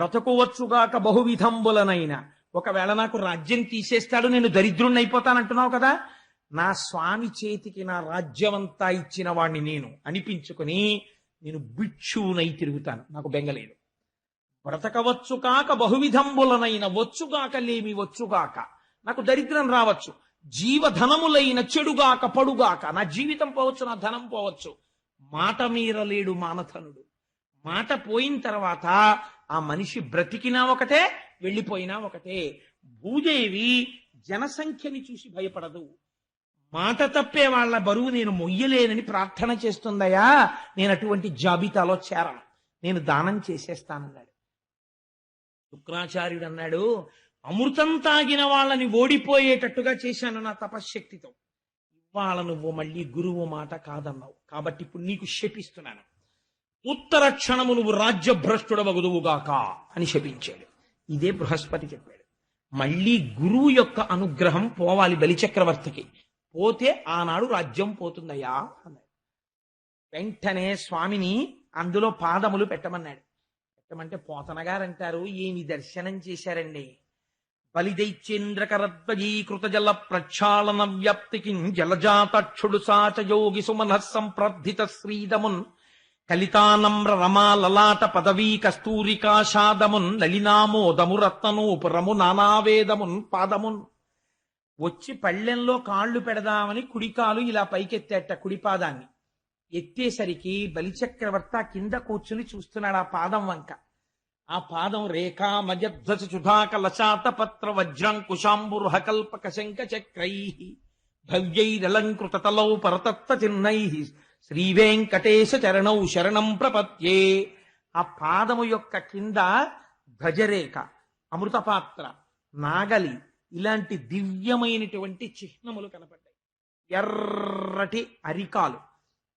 బ్రతకువచ్చుగాక బహువిధంబులనైన. ఒకవేళ నాకు రాజ్యం తీసేస్తాడు నేను దరిద్రుణ్ణి అయిపోతానంటున్నావు కదా నా స్వామి చేతికి నా రాజ్యమంతా ఇచ్చిన వాణ్ణి నేను అనిపించుకుని నేను భిక్షువునై తిరుగుతాను. నాకు బెంగలేదు బ్రతకవచ్చు కాక బహువిధంబులనైన వచ్చుగాక లేమి వచ్చుగాక. నాకు దరిద్రం రావచ్చు. జీవధనములైన చెడుగాక పడుగాక. నా జీవితం పోవచ్చు నా ధనం పోవచ్చు. మాట మీరలేడు మానధనుడు. మాట పోయిన తర్వాత ఆ మనిషి బ్రతికినా ఒకటే వెళ్ళిపోయినా ఒకటే. భూదేవి జనసంఖ్యని చూసి భయపడదు. మాట తప్పే వాళ్ళ బరువు నేను మొయ్యలేనని ప్రార్థన చేస్తుందయా నేను అటువంటి జాబితాలో చేరను. నేను దానం చేసేస్తానన్నాడు. శుక్రాచార్యుడు అన్నాడు అమృతం తాగిన వాళ్ళని ఓడిపోయేటట్టుగా చేశాను నా తపశ్శక్తితో. ఇవాళ నువ్వు మళ్ళీ గురువు మాట కాదన్నావు. కాబట్టి ఇప్పుడు నీకు శపిస్తున్నాను. ఉత్తర క్షణము నువ్వు రాజ్యభ్రష్టుడవగుదువుగాక. అని శపించాడు. ఇదే బృహస్పతి చెప్పాడు. మళ్ళీ గురువు యొక్క అనుగ్రహం పోవాలి బలిచక్రవర్తికి. పోతే ఆనాడు రాజ్యం పోతుందయ్యా అన్నాడు. వెంటనే స్వామిని అందులో పాదములు పెట్టమన్నాడు. పెట్టమంటే పోతనగారంటారు ఏమి దర్శనం చేశారండి? బలిదైత్యేంద్రకరద్వయీకృత జల ప్రక్షాళన వ్యాప్తికి జలజాతక్షుడు సాచ యోగి సుమన సంప్రద్ధిత శ్రీదమున్ కలితానమ్ర రమా లలాట పదవీ కస్తూరికాషాదమున్ లలినామోదము రత్ననూపురము నానావేదమున్ పాదమున్. వచ్చి పళ్ళెంలో కాళ్ళు పెడదామని కుడికాలు ఇలా పైకెత్తేట కుడిపాదాన్ని. ఎత్తేసరికి బలిచక్రవర్త కింద కూర్చుని చూస్తున్నాడు ఆ పాదం వంక. ఆ పాదం రేఖా మజధ్వజ సుధాక లశాత పత్ర వజ్రాంకుశాంబురుహ శంఖ చక్రై భవ్యైరలంకృత తలౌ పరతత్వ చిహ్నై శ్రీ వెంకటేశ చరణౌ శరణం ప్రపత్యే ఆ పాదము యొక్క కింద ధ్వజరేఖ అమృతపాత్ర నాగలి ఇలాంటి దివ్యమైనటువంటి చిహ్నములు కనపడ్డాయి. ఎర్రటి అరికాలు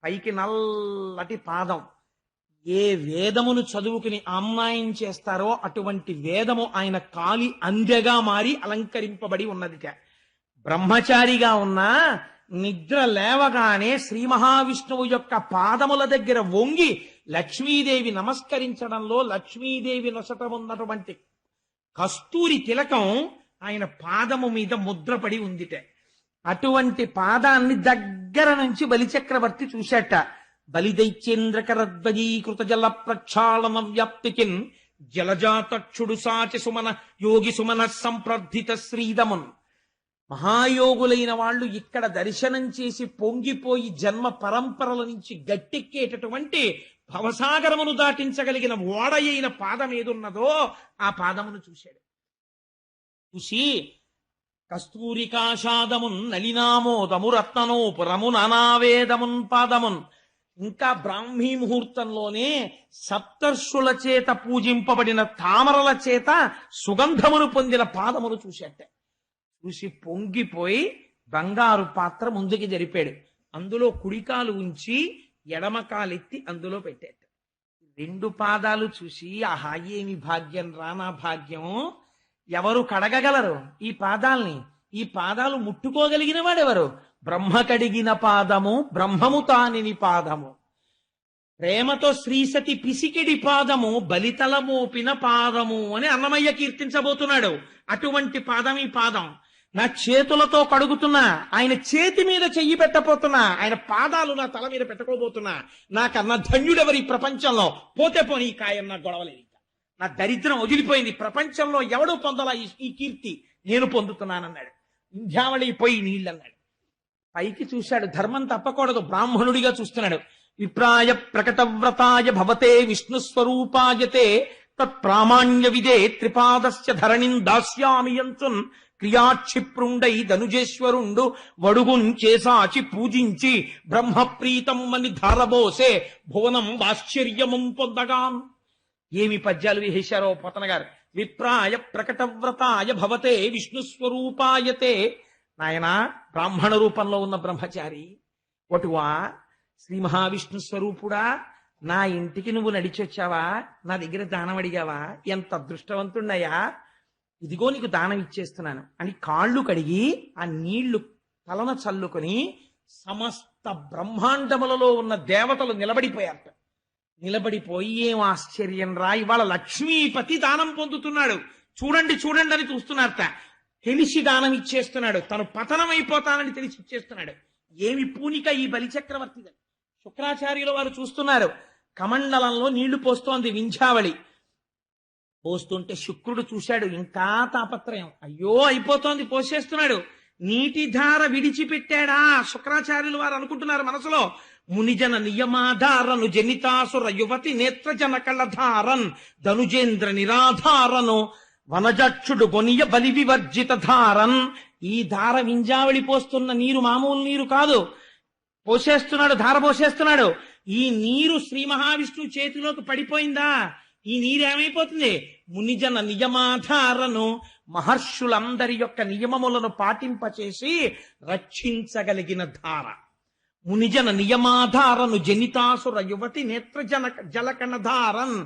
పైకి నల్లటి పాదం. ఏ వేదమును చదువుకుని అమ్మాయం చేస్తారో అటువంటి వేదము ఆయన కాలి అందెగా మారి అలంకరింపబడి ఉన్నదిట. బ్రహ్మచారిగా ఉన్న నిద్ర లేవగానే శ్రీ మహావిష్ణువు యొక్క పాదముల దగ్గర వంగి లక్ష్మీదేవి నమస్కరించడంలో లక్ష్మీదేవి నొసట ఉన్నటువంటి కస్తూరి తిలకం ఆయన పాదము మీద ముద్రపడి ఉందిట. అటువంటి పాదాన్ని దగ్గర నుంచి బలిచక్రవర్తి చూశాట. బలిదైత్యేంద్రకరద్వయీకృత జల ప్రక్షాళన వ్యాప్తికిన్ జలజాతక్షుడు సాచి సుమన యోగి సుమన సంప్రద్ధిత శ్రీదమున్. మహాయోగులైన వాళ్ళు ఇక్కడ దర్శనం చేసి పొంగిపోయి జన్మ పరంపరల నుంచి గట్టెక్కేటటువంటి భవసాగరమును దాటించగలిగిన ఓడయైన పాదం ఏదున్నదో ఆ పాదమును చూశాడు. చూసి కస్తూరికాషాదమున్ నలినామోదము రత్ననోపురము అనావేదమున్ పాదమున్ ఇంకా బ్రాహ్మీ ముహూర్తంలోనే సప్తర్షుల చేత పూజింపబడిన తామరల చేత సుగంధమును పొందిన పాదమును చూశాట చూసి పొంగిపోయి బంగారు పాత్ర ముందుకి జరిపాడు. అందులో కుడికాలు ఉంచి ఎడమకాలెత్తి అందులో పెట్టాడు. రెండు పాదాలు చూసి ఆహా ఏమి భాగ్యం రానా భాగ్యం? ఎవరు కడగగలరు? ఈ పాదాల్ని ఈ పాదాలు ముట్టుకోగలిగిన వాడెవరు? బ్రహ్మ కడిగిన పాదము బ్రహ్మము తానిని పాదము. ప్రేమతో శ్రీసతి పిసికిడి పాదము బలితల మోపిన పాదము అని అన్నమయ్య కీర్తించబోతున్నాడు. అటువంటి పాదం ఈ పాదం. నా చేతులతో కడుగుతున్నా ఆయన చేతి మీద చెయ్యి పెట్టబోతున్నా ఆయన పాదాలు నా తల మీద పెట్టుకోబోతున్నా నాకన్నా ధన్యుడెవరి ప్రపంచంలో? పోతే పోనీ కాయం నా గొడవలేదు నా దరిద్రం వదిలిపోయింది. ప్రపంచంలో ఎవడు పొందలా ఈ- ఈ కీర్తి నేను పొందుతున్నానన్నాడు. ఇంధ్యావళి పోయి నీళ్ళన్నాడు. పైకి చూశాడు. ధర్మం తప్పకూడదు. బ్రాహ్మణుడిగా చూస్తున్నాడు. విప్రాయ ప్రకటవ్రతాయ భవతే విష్ణు స్వరూపాయతే తత్ప్రామాణ్య విదే త్రిపాదస్య ధరణిం దాస్యామి యంచున్ క్రియాక్షిప్రుండై ధనుజేశ్వరుండు వడుగున్ చేసాచి పూజించి బ్రహ్మప్రీతమ్మని ధారబోసే భువనం ఆశ్చర్యమం పొందగాం. ఏమి పద్యాలు వేశారో పోతన గారు విప్రాయ ప్రకటవ్రతాయ భవతే విష్ణు స్వరూపాయతే నాయన బ్రాహ్మణ రూపంలో ఉన్న బ్రహ్మచారి ఒటువా శ్రీ మహావిష్ణు స్వరూపుడా నా ఇంటికి నువ్వు నడిచొచ్చావా? నా దగ్గర దానం అడిగావా? ఎంత అదృష్టవంతుణ్ణయ్యా ఇదిగో నీకు దానం ఇచ్చేస్తున్నాను అని కాళ్ళు కడిగి ఆ నీళ్ళు తలన చల్లుకొని సమస్త బ్రహ్మాండములలో ఉన్న దేవతలు నిలబడిపోయారట. నిలబడిపోయి ఏం ఆశ్చర్యం రా ఇవాళ లక్ష్మీపతి దానం పొందుతున్నాడు. చూడండి చూడండి అని చూస్తున్నారట. తెలిసి దానం ఇచ్చేస్తున్నాడు. తను పతనం అయిపోతానని తెలిసి ఇచ్చేస్తున్నాడు. ఏమి పూనిక ఈ బలిచక్రవర్తిది శుక్రాచార్యుల వారు చూస్తున్నారు. కమండలంలో నీళ్ళు పోస్తోంది వింఛావళి పోస్తుంటే శుక్రుడు చూశాడు ఇంకా తాపత్రయం. అయ్యో అయిపోతోంది పోసేస్తున్నాడు. నీటి ధార విడిచిపెట్టాడా? శుక్రాచార్యులు వారు అనుకుంటున్నారు మనసులో. మునిజన నియమాధారను జనితాసుర యువతి నేత్రజన కళ్ళధారన్ ధనుజేంద్ర నిరాధారను వనజక్షుడు గొనియ బలి వివర్జిత ధారన్. ఈ ధార వింజావళి పోస్తున్న నీరు మామూలు నీరు కాదు. పోసేస్తున్నాడు ధార పోసేస్తున్నాడు. ఈ నీరు శ్రీ మహావిష్ణువు చేతిలోకి పడిపోయిందా? ఈ నీరేమైపోతుంది? మునిజన నియమాధారను మహర్షులందరి యొక్క నియమములను పాటింపచేసి రక్షించగలిగిన ధార. మునిజన నియమాధారను జనితాసుర యువతి నేత్రజన జలకణధారన్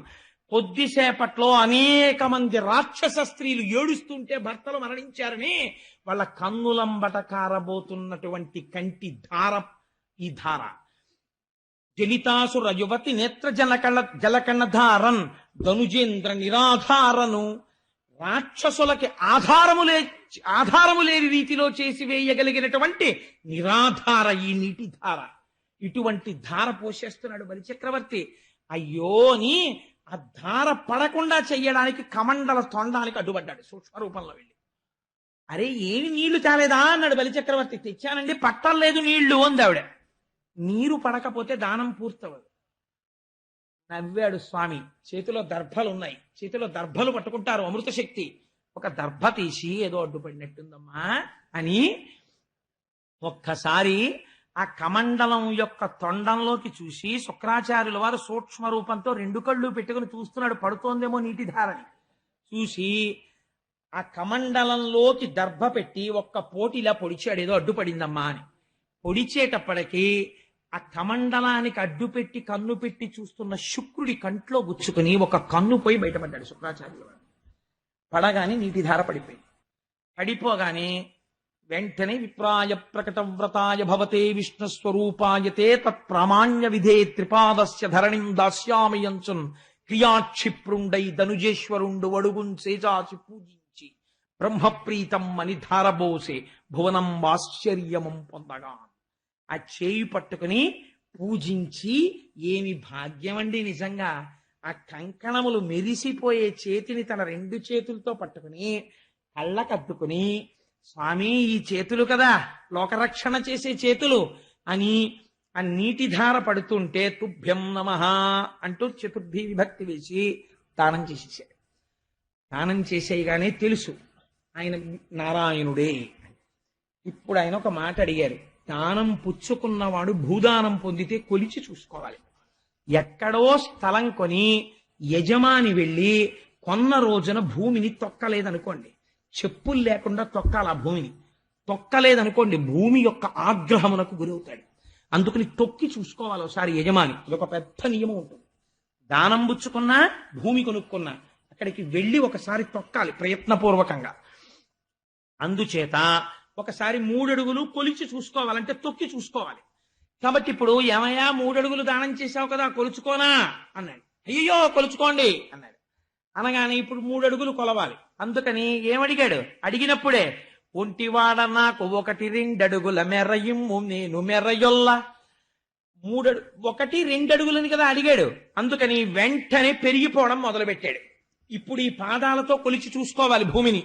కొద్దిసేపట్లో అనేక మంది రాక్షస స్త్రీలు ఏడుస్తుంటే భర్తలు మరణించారని వాళ్ళ కన్నులంబట కారబోతున్నటువంటి కంటి ధార ఈ ధార. జలితాసుర యువతి నేత్ర జలకళ జలకణధారన్ ధనుజేంద్ర నిరాధారను. రాక్షసులకి ఆధారము లే ఆధారము లేని రీతిలో చేసి వేయగలిగినటువంటి నిరాధార ఈ నీటి ధార. ఇటువంటి ధార పోషేస్తున్నాడు బలిచక్రవర్తి అయ్యో అని ఆ ధార పడకుండా చెయ్యడానికి కమండల తొండానికి అడ్డుపడ్డాడు సూక్ష్మ రూపంలో వెళ్ళి. అరే ఏమి నీళ్ళు తేలేదా? అన్నాడు బలిచక్రవర్తి తెచ్చానండి పట్టలేదు నీళ్ళు అంది ఆవిడ. నీరు పడకపోతే దానం పూర్తవదు. నవ్వాడు స్వామి చేతిలో దర్భలు ఉన్నాయి చేతిలో దర్భలు పట్టుకుంటారు అమృత శక్తి. ఒక దర్భ తీసి ఏదో అడ్డుపడినట్టుందమ్మా అని ఒక్కసారి ఆ కమండలం యొక్క తొండంలోకి చూసి శుక్రాచార్యుల వారు సూక్ష్మ రూపంతో రెండు కళ్ళు పెట్టుకుని చూస్తున్నాడు. పడుతోందేమో నీటి ధారని. చూసి ఆ కమండలంలోకి దర్భ పెట్టి ఒక్క పోటీలా పొడిచాడు. ఏదో అడ్డుపడిందమ్మా అని. పొడిచేటప్పటికి ఆ కమండలానికి అడ్డుపెట్టి కన్ను పెట్టి చూస్తున్న శుక్రుడి కంట్లో గుచ్చుకుని ఒక కన్ను పోయి బయటపడ్డాడు శుక్రాచార్యుల వారు పడగానే నీటి ధార పడిపోయింది. పడిపోగానే వెంటనే విప్రాయ ప్రకట వ్రతాయ భవతే విష్ణు స్వరూపాయతే తత్ప్రామాణ్య విధే త్రిపాదస్య ధరణిం దాస్యామయంచున్ క్రియాక్షిప్రుండై ధనుజేశ్వరుండు వడుగున్ చేజాచి పూజించి బ్రహ్మప్రీతం అని ధారబోసే భువనం ఆశ్చర్యమం పొందగా ఆ చేయి పట్టుకుని పూజించి ఏమి భాగ్యం అండి నిజంగా? ఆ కంకణములు మెరిసిపోయే చేతిని తన రెండు చేతులతో పట్టుకుని కళ్ళకద్దుకుని స్వామి ఈ చేతులు కదా లోకరక్షణ చేసే చేతులు అని ఆ నీటి ధార పడుతుంటే తుభ్యం నమ అంటూ చతుర్థి విభక్తి వేసి దానం చేసేసాడు దానం చేసేయగానే తెలుసు ఆయన నారాయణుడే ఇప్పుడు ఆయన ఒక మాట అడిగారు దానం పుచ్చుకున్నవాడు భూదానం పొందితే కొలిచి చూసుకోవాలి. ఎక్కడో స్థలం కొని యజమాని వెళ్ళి కొన్న రోజున భూమిని తొక్కలేదనుకోండి. చెప్పులు లేకుండా తొక్కాలి ఆ భూమిని. తొక్కలేదనుకోండి భూమి యొక్క ఆగ్రహమునకు గురవుతాడు. అందుకని తొక్కి చూసుకోవాలి ఒకసారి యజమాని. అదొక పెద్ద నియమం ఉంటుంది. దానం పుచ్చుకున్నా భూమి కొనుక్కున్నా అక్కడికి వెళ్ళి ఒకసారి తొక్కాలి ప్రయత్నపూర్వకంగా. అందుచేత ఒకసారి మూడడుగులు కొలిచి చూసుకోవాలంటే తొక్కి చూసుకోవాలి. కాబట్టి ఇప్పుడు ఏమయ్యా మూడడుగులు దానం చేశావు కదా కొలుచుకోనా? అన్నాడు. అయ్యో కొలుచుకోండి అన్నాడు. అనగానే ఇప్పుడు మూడడుగులు కొలవాలి. అందుకని ఏమడిగాడు? అడిగినప్పుడే ఒంటివాడ నాకు ఒకటి రెండడుగుల మెరయిమ్ము నేను మెరయొల్ల. మూడడు ఒకటి రెండడుగులని కదా అడిగాడు. అందుకని వెంటనే పెరిగిపోవడం మొదలుపెట్టాడు. ఇప్పుడు ఈ పాదాలతో కొలిచి చూసుకోవాలి భూమిని.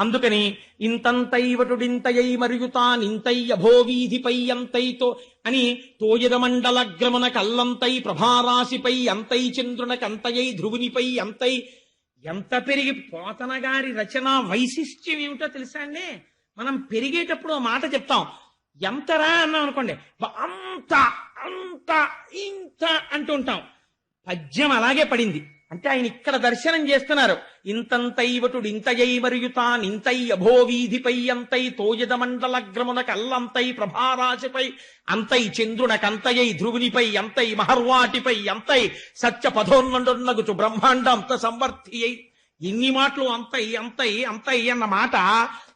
అందుకని ఇంతంతైవటుడింతయై మరియు తానింతై అంతైతో అని తోయదమండల మండలగ్రమణ కల్లంతై ప్రభారాశిపై అంతై చంద్రునకంతయై ధ్రువునిపై అంతై ఎంత పెరిగి పోతన గారి రచన వైశిష్ట్యం ఏమిటో తెలుసా అండి? మనం పెరిగేటప్పుడు మాట చెప్తాం. ఎంతరా అన్నాం అనుకోండి. అంత అంత ఇంత అంటుంటాం పద్యం అలాగే పడింది. అంటే ఆయన ఇక్కడ దర్శనం చేస్తున్నారు. ఇంతంతైవటుడు ఇంతయై మరియు తానింతై అభోవీధిపై అంతై తోయద మండలగ్రమున కల్లంతై ప్రభారాశిపై అంతై చంద్రునకంతయై ధ్రువునిపై అంతై మహర్వాటిపై అంతై సత్య పదోన్నగుచు బ్రహ్మాండంత సంవర్తి అయి ఇన్ని మాటలు అంతై అంతై అంతై అన్న మాట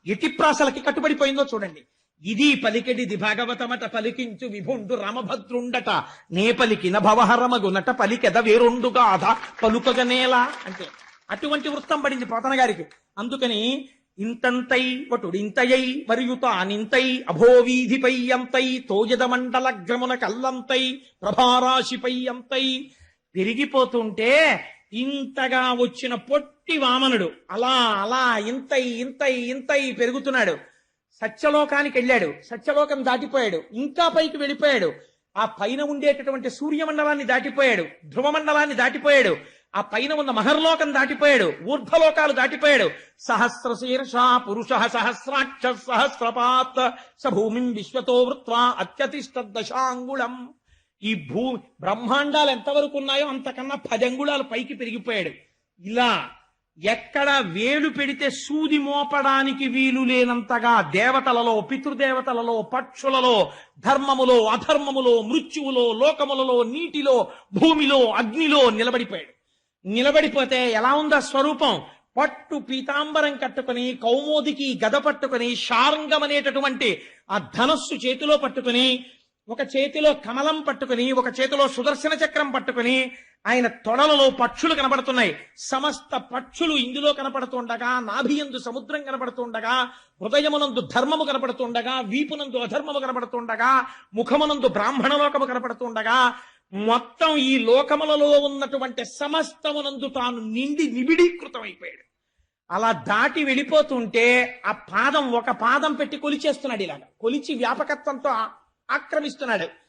ఎటిప్రాసలకి కట్టుబడిపోయిందో చూడండి. ఇది పలికెడిది భాగవతమట పలికించు విభుండు రామభద్రుండట. నే పలికిన భవహరమగునట పలికెద వేరొండుగాధ పలుకగనేలా అంటే అటువంటి వృత్తం పడింది పోతన గారికి. అందుకని ఇంతంతై వటుడింతయై మరియు తానింతై అభోవీధిపై అంతై తోజద మండల గ్రమున కల్లంతై ప్రభారాశిపై అంతై పెరిగిపోతుంటే ఇంతగా వచ్చిన పొట్టి వామనుడు అలా అలా ఇంతై ఇంతై ఇంతై పెరుగుతున్నాడు. సత్యలోకానికి వెళ్ళాడు. సత్యలోకం దాటిపోయాడు. ఇంకా పైకి వెళ్ళిపోయాడు. ఆ పైన ఉండేటటువంటి సూర్యమండలాన్ని దాటిపోయాడు. ధ్రువమండలాన్ని దాటిపోయాడు. ఆ పైన ఉన్న మహర్లోకం దాటిపోయాడు. ఊర్ధ్వలోకాలు దాటిపోయాడు. సహస్ర శీర్ష పురుష సహస్రాక్ష సహస్రపాత్ స భూమిం విశ్వతో వృత్వా అత్యతిష్ట దశాంగుళం ఈ భూ బ్రహ్మాండాలు ఎంతవరకు ఉన్నాయో అంతకన్నా పది అంగుళాలు పైకి పెరిగిపోయాడు. ఇలా ఎక్కడ వేలు పెడితే సూది మోపడానికి వీలు లేనంతగా దేవతలలో పితృదేవతలలో పక్షులలో ధర్మములో అధర్మములో మృత్యువులో లోకములలో నీటిలో భూమిలో అగ్నిలో నిలబడిపోయాడు. నిలబడిపోతే ఎలా ఉందా స్వరూపం? పట్టు పీతాంబరం కట్టుకుని కౌమోదికి గద పట్టుకుని షారంగం అనేటటువంటి ఆ ధనస్సు చేతిలో పట్టుకుని ఒక చేతిలో కమలం పట్టుకుని ఒక చేతిలో సుదర్శన చక్రం పట్టుకుని ఆయన తొడలలో పక్షులు కనబడుతున్నాయి. సమస్త పక్షులు ఇందులో కనపడుతుండగా నాభియందు సముద్రం కనపడుతుండగా హృదయమునందు ధర్మము కనపడుతుండగా వీపునందు అధర్మము కనపడుతుండగా ముఖమునందు బ్రాహ్మణ లోకము కనపడుతుండగా మొత్తం ఈ లోకములలో ఉన్నటువంటి సమస్తమునందు తాను నిండి నిబిడీకృతమైపోయాడు. అలా దాటి వెళ్ళిపోతుంటే ఆ పాదం ఒక పాదం పెట్టి కొలిచేస్తున్నాడు ఇలాగ. కొలిచి వ్యాపకత్వంతో ఆక్రమిస్తున్నాడు.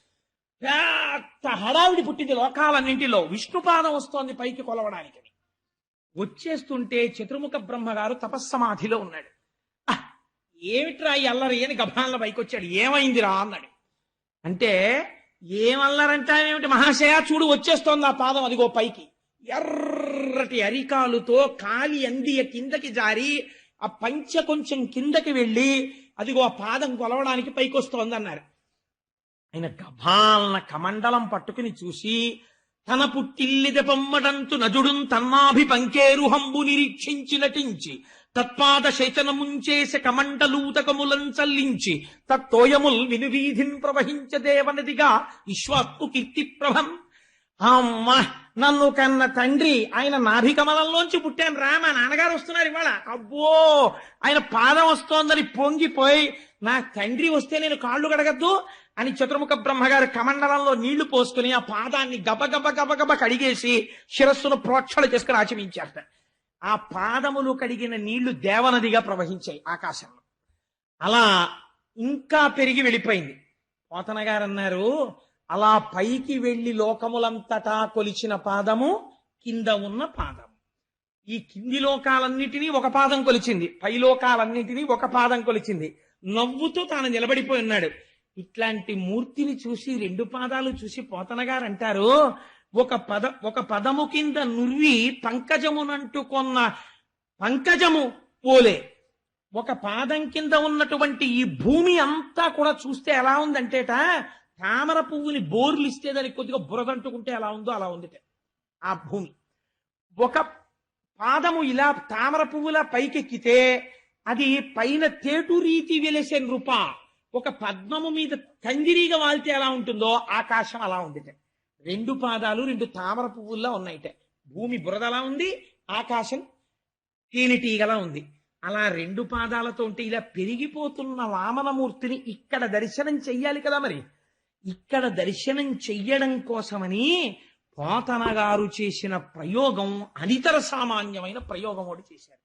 పెద్ద హడావిడి పుట్టింది లోకాలన్నింటిలో. విష్ణుపాదం వస్తోంది పైకి కొలవడానికి. వచ్చేస్తుంటే చతుర్ముఖ బ్రహ్మగారు తపస్సమాధిలో ఉన్నాడు. "ఆహ్, ఏమిట్రా ఈ అల్లరి? అని గభాన్ల పైకి వచ్చాడు ఏమైందిరా? అన్నాడు. అంటే ఏమల్లరంటావేమిటి మహాశయ? చూడు వచ్చేస్తోంది ఆ పాదం అదిగో పైకి. ఎర్రటి అరికాలుతో కాలి అందియ కిందకి జారి ఆ పంచ కొంచెం కిందకి వెళ్ళి అదిగో ఆ పాదం కొలవడానికి పైకి వస్తోంది అన్నారు. ఆయన గభాలన కమండలం పట్టుకుని చూసి తన పుట్టిల్లిద పొమ్మడంతు నజుడున్ తన్నాభి పంకేరు హంబు నిరీక్షించి నటించి తత్పాద శైతనముంచేస కమండలూతకములం చల్లించి తత్తోయముల్ వినువీధిన్ ప్రవహించ దేవనదిగా విశ్వాత్ము కీర్తి ప్రభం. అమ్మ నన్ను కన్న తండ్రి ఆయన నాభి కమలంలోంచి పుట్టాను రా మా నాన్నగారు వస్తున్నారు ఇవాళ. అబ్బో ఆయన పాదం వస్తోందని పొంగిపోయి నా తండ్రి వస్తే నేను కాళ్ళు కడగద్దు అని చతుర్ముఖ బ్రహ్మగారు కమండలంలో నీళ్ళు పోసుకుని ఆ పాదాన్ని గబగబ గబగబ కడిగేసి శిరస్సును ప్రోక్షణ చేసుకుని ఆచమించారట. ఆ పాదములు కడిగిన నీళ్ళు దేవనదిగా ప్రవహించాయి ఆకాశంలో. అలా ఇంకా పెరిగి వెళ్ళిపోయింది. పోతన గారు అన్నారు అలా పైకి వెళ్ళి లోకములంతటా కొలిచిన పాదము కింద ఉన్న పాదం ఈ కింది లోకాలన్నిటినీ ఒక పాదం కొలిచింది. పై లోకాలన్నిటినీ ఒక పాదం కొలిచింది. నవ్వుతూ తాను నిలబడిపోయి ఉన్నాడు. ఇట్లాంటి మూర్తిని చూసి రెండు పాదాలు చూసి పోతనగారంటారు. అంటారు ఒక పద ఒక పదము కింద నుర్వి పంకజమునంటుకొన్న పంకజము పోలే. ఒక పాదం కింద ఉన్నటువంటి ఈ భూమి అంతా కూడా చూస్తే ఎలా ఉందంటేట తామర పువ్వుని బోర్లు ఇస్తే దానికి కొద్దిగా బురదంటుకుంటే ఎలా ఉందో అలా ఉందిట. ఆ భూమి. ఒక పాదము ఇలా తామర పువ్వులా పైకెక్కితే అది పైన తేటు రీతి వెలిసే నృప. ఒక పద్మము మీద కందిరీగా వాల్తే ఎలా ఉంటుందో ఆకాశం అలా ఉందిట రెండు పాదాలు రెండు తామర పువ్వుల్లా ఉన్నాయిట. భూమి బురదలా ఉంది ఆకాశం తేనెటీగలా ఉంది. అలా రెండు పాదాలతో ఉంటే ఇలా పెరిగిపోతున్న వామనమూర్తిని ఇక్కడ దర్శనం చెయ్యాలి కదా మరి. ఇక్కడ దర్శనం చెయ్యడం కోసమని పోతన గారు చేసిన ప్రయోగం అనితర సామాన్యమైన ప్రయోగం ఒకటి చేశారు.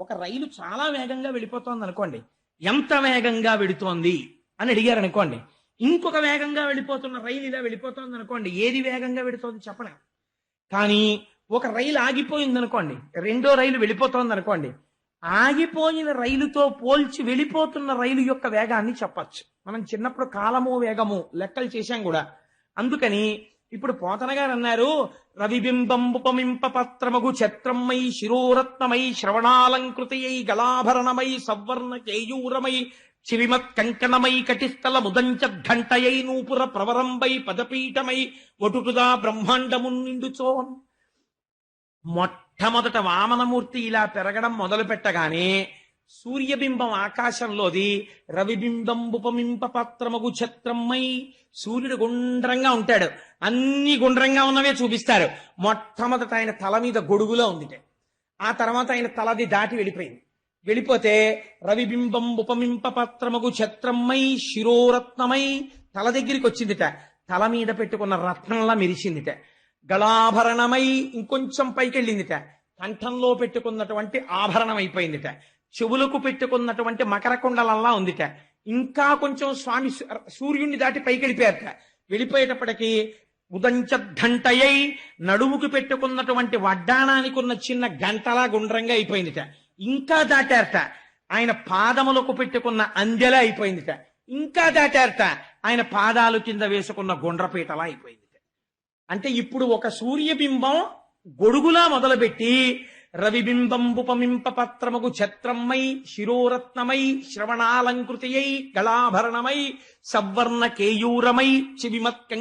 ఒక రైలు చాలా వేగంగా వెళ్ళిపోతోంది అనుకోండి. ఎంత వేగంగా వెళుతోంది అని అడిగారు అనుకోండి. ఇంకొక వేగంగా వెళ్ళిపోతున్న రైలు ఇలా వెళ్ళిపోతోంది అనుకోండి. ఏది వేగంగా వెళుతోంది చెప్పలేం. కానీ ఒక రైలు ఆగిపోయింది అనుకోండి. రెండో రైలు వెళ్ళిపోతోంది అనుకోండి. ఆగిపోయిన రైలుతో పోల్చి వెళ్ళిపోతున్న రైలు యొక్క వేగాన్ని చెప్పచ్చు. మనం చిన్నప్పుడు కాలము వేగము లెక్కలు చేశాం కూడా. అందుకని ఇప్పుడు పోతన గారు అన్నారు రవిబింబంబుపమింప పత్రమగు ఛత్రమై శిరోరత్నమై శ్రవణాలంకృతయై గలాభరణమై సవర్ణ కేయూరమై చిరిమత్ కంకణమై కటిస్థల ముదంచ ఘంటయై నూపుర ప్రవరంబై పదపీఠమై ఒటుటుదా బ్రహ్మాండమున్ నిండుచోన్. మొట్టమొదట వామనమూర్తి ఇలా పెరగడం మొదలు పెట్టగానే సూర్యబింబం ఆకాశంలోది రవిబింబం పాత్రమగు పత్రమగు ఛత్రమ్మై సూర్యుడు గుండ్రంగా ఉంటాడు. అన్ని గుండ్రంగా ఉన్నవే చూపిస్తారు. మొట్టమొదట ఆయన తల మీద గొడుగులో ఉంది ఆ తర్వాత ఆయన తలది దాటి వెళ్ళిపోయింది. వెళ్ళిపోతే రవిబింబం పాత్రమగు పత్రమగు ఛత్రమ్మై శిరోరత్నమై తల దగ్గరికి వచ్చిందిట. తల మీద పెట్టుకున్న రత్నంలా మెరిసిందిట. గళాభరణమై ఇంకొంచెం పైకి వెళ్ళిందిట కంఠంలో పెట్టుకున్నటువంటి ఆభరణం అయిపోయిందిట. చెవులకు పెట్టుకున్నటువంటి మకరకుండలల్లా ఉందిట. ఇంకా కొంచెం స్వామి సూర్యుణ్ణి సూర్యుడిని దాటి పైకి వెళ్ళిపోయారట. వెళ్ళిపోయేటప్పటికీ ఉదంచఘంటయై నడుముకు పెట్టుకున్నటువంటి వడ్డాణానికి ఉన్న చిన్న గంటలా గుండ్రంగా అయిపోయిందిట. ఇంకా దాటారట. ఆయన పాదములకు పెట్టుకున్న అందెలా అయిపోయిందిట. ఇంకా దాటారట. ఆయన పాదాలు కింద వేసుకున్న గుండ్రపీటలా అయిపోయిందిట. అంటే ఇప్పుడు ఒక సూర్యబింబం గొడుగులా మొదలుపెట్టి రవిబింబం ఉపమింప ఛత్రమ్మై శిరోరత్నమై శ్రవణాలంకృతియై గళాభరణమై సవర్ణ కేయూరమై చివిమత్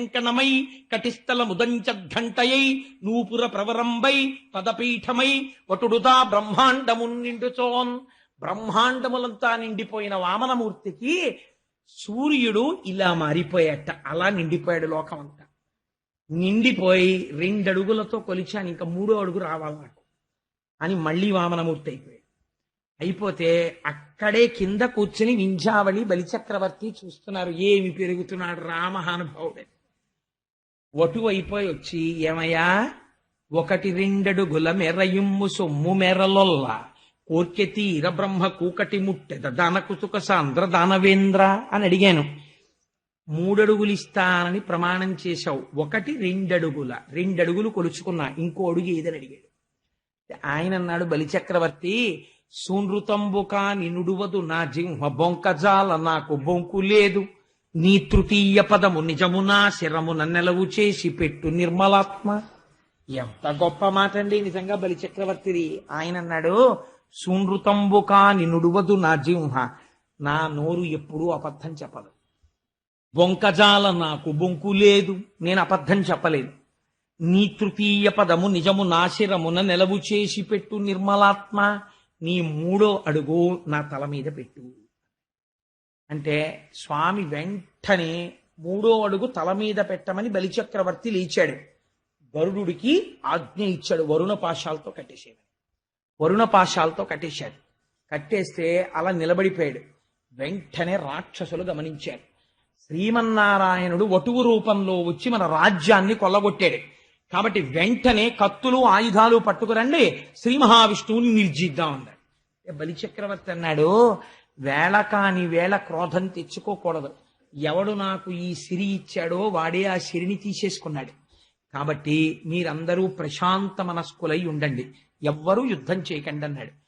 కటిస్థల ముదంచద్ఘంటయై నూపుర ప్రవరంబై పదపీఠమై వటుడుతా బ్రహ్మాండమున్ నిండుచోన్ బ్రహ్మాండములంతా నిండిపోయిన వామనమూర్తికి సూర్యుడు ఇలా మారిపోయాట. అలా నిండిపోయాడు లోకమంతా. నిండిపోయి రెండడుగులతో కొలిచాను ఇంకా మూడో అడుగు రావాలి అని మళ్ళీ వామనమూర్తి అయిపోయాడు. అయిపోతే అక్కడే కింద కూర్చుని వింజావళి బలిచక్రవర్తి చూస్తున్నారు ఏమి పెరుగుతున్నాడు రామహానుభావుడే ఒటు అయిపోయి వచ్చి ఏమయ్యా? ఒకటి రెండడుగుల మెరయుమ్ము సొమ్ము మెరలొల్ల కోర్కె తీర బ్రహ్మ కూకటి ముట్టెద దాన కుతుక సాంద్ర దానవేంద్ర అని అడిగాను. మూడడుగులు ఇస్తానని ప్రమాణం చేశావు. ఒకటి రెండడుగుల రెండడుగులు కొలుచుకున్నా ఇంకో అడుగు ఏదని అడిగాడు. ఆయన అన్నాడు బలిచక్రవర్తి సూనృతంబుకా నినుడువదు నా జింహ బొంకజాల నాకు బొంకు లేదు. నీ తృతీయ పదము నిజమునా శిరమున నెలవు చేసి పెట్టు నిర్మలాత్మ. ఎంత గొప్ప మాట అండి నిజంగా బలిచక్రవర్తిది. ఆయన అన్నాడు సూనృతంబుకా నినుడువదు నా జింహ నా నోరు ఎప్పుడూ అబద్ధం చెప్పదు. బొంకజాల నాకు బొంకు లేదు నేను అబద్ధం చెప్పలేదు. నీ తృతీయ పదము నిజము నాశిరమున నెలవు చేసి పెట్టు నిర్మలాత్మ. నీ మూడో అడుగు నా తల మీద పెట్టు. అంటే స్వామి వెంటనే మూడో అడుగు తల మీద పెట్టమని బలిచక్రవర్తి లేచాడు. గరుడుడికి ఆజ్ఞ ఇచ్చాడు వరుణ పాశాలతో కట్టేసేవాడు వరుణ పాశాలతో కట్టేశాడు. కట్టేస్తే అలా నిలబడిపోయాడు. వెంటనే రాక్షసులు గమనించారు. శ్రీమన్నారాయణుడు వటువు రూపంలో వచ్చి మన రాజ్యాన్ని కొల్లగొట్టాడు. కాబట్టి వెంటనే కత్తులు ఆయుధాలు పట్టుకురండి. శ్రీ మహావిష్ణువుని నిర్జిద్దాం అన్నాడు. బలిచక్రవర్తి అన్నాడు వేళ కాని వేళ క్రోధం తెచ్చుకోకూడదు. ఎవడు నాకు ఈ సిరి ఇచ్చాడో వాడే ఆ సిరిని తీసేసుకున్నాడు. కాబట్టి మీరందరూ ప్రశాంత మనస్కులై ఉండండి. ఎవ్వరూ యుద్ధం చేయకండి అన్నాడు.